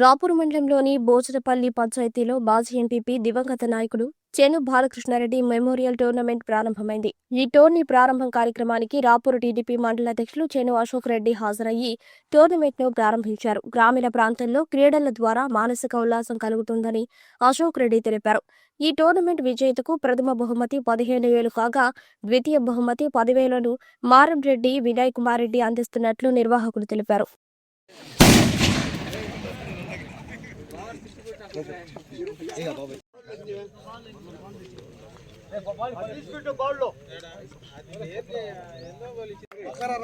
రాపూర్ మండలంలోని బోచరపల్లి పంచాయతీలో మాజీ ఎంపీపీ దివంగత నాయకుడు చెను బాలకృష్ణారెడ్డి మెమోరియల్ టోర్నమెంట్ ప్రారంభమైంది. ఈ టోర్నీ ప్రారంభం కార్యక్రమానికి రాపూర్ టీడీపీ మండల అధ్యక్షులు చెను అశోక్ రెడ్డి హాజరయ్యి టోర్నమెంట్ను ప్రారంభించారు. గ్రామీణ ప్రాంతంలో క్రీడల ద్వారా మానసిక ఉల్లాసం కలుగుతుందని అశోక్ రెడ్డి తెలిపారు. ఈ టోర్నమెంట్ విజేతకు ప్రథమ బహుమతి పదిహేను వేలు కాగా ద్వితీయ బహుమతి పదివేలను మారం రెడ్డి వినయ్ కుమార్ రెడ్డి అందిస్తున్నట్లు నిర్వాహకులు తెలిపారు. రా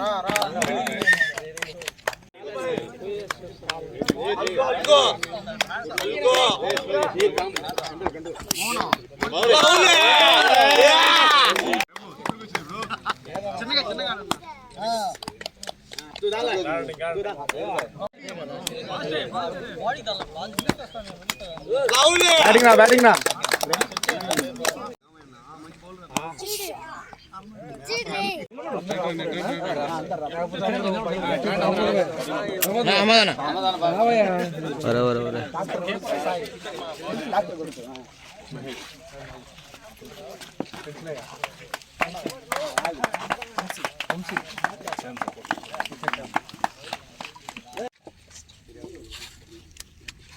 రా రా మూడు బ్యాటింగ్ నా బ్యాటింగ్ నా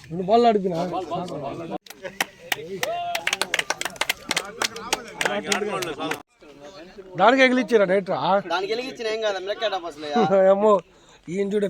రెండు బాల్ అడిపినా దానికి ఎగిలిచ్చారా డైరెక్టరా దానికి వెలిగించిన ఏం కాదు మెలక్కాడ అసలు ఏమో ఈయన చూడే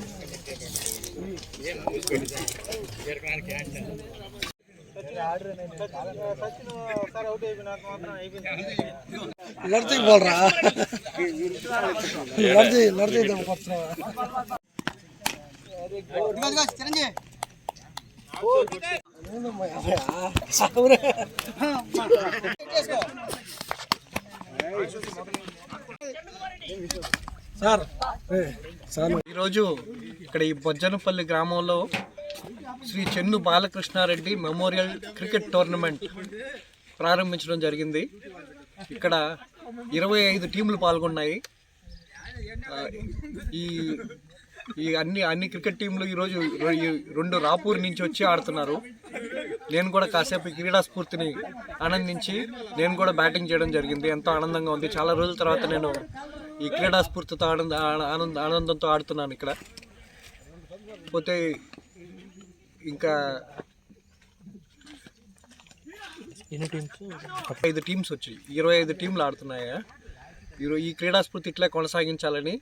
నడిచి పోలరా నడిచి నడిచి చిరంజీవి సార్ సార్. ఈరోజు ఇక్కడ ఈ బొజ్జనపల్లి గ్రామంలో Sri Chennu Balakrishna Reddy memorial cricket tournament ప్రారంభించడం జరిగింది. ఇక్కడ ఇరవై ఐదు టీంలు పాల్గొన్నాయి. ఈ ఈ అన్ని అన్ని క్రికెట్ టీంలు ఈరోజు ఈ రెండు రాపూర్ నుంచి వచ్చి ఆడుతున్నారు. నేను కూడా కాసేపు క్రీడా స్ఫూర్తిని ఆనందించి నేను కూడా బ్యాటింగ్ చేయడం జరిగింది. ఎంతో ఆనందంగా ఉంది. చాలా రోజుల తర్వాత నేను ఈ క్రీడా స్ఫూర్తితో ఆనంద ఆనంద ఆనందంతో ఆడుతున్నాను ఇక్కడ. పోతే ఇంకా ఐదు టీమ్స్ వచ్చి ఇరవై ఐదు టీంలు ఆడుతున్నాయి. ఈ క్రీడా స్ఫూర్తి ఇట్లా కొనసాగించాలని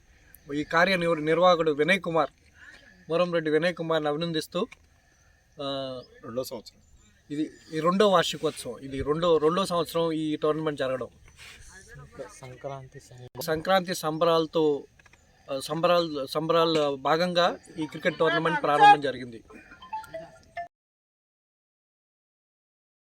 ఈ కార్య నిర్- నిర్వాహకుడు వినయ్ కుమార్ మొరంరెడ్డి వినయ్ కుమార్ని అభినందిస్తూ రెండో సంవత్సరం. ఇది ఈ రెండో వార్షికోత్సవం. ఇది రెండో రెండో సంవత్సరం ఈ టోర్నమెంట్ జరగడం. సంక్రాంతి సంబరాలతో ఆ, సంబరాలు సంబరాల భాగంగా ఈ క్రికెట్ టోర్నమెంట్ ప్రారంభం జరిగింది.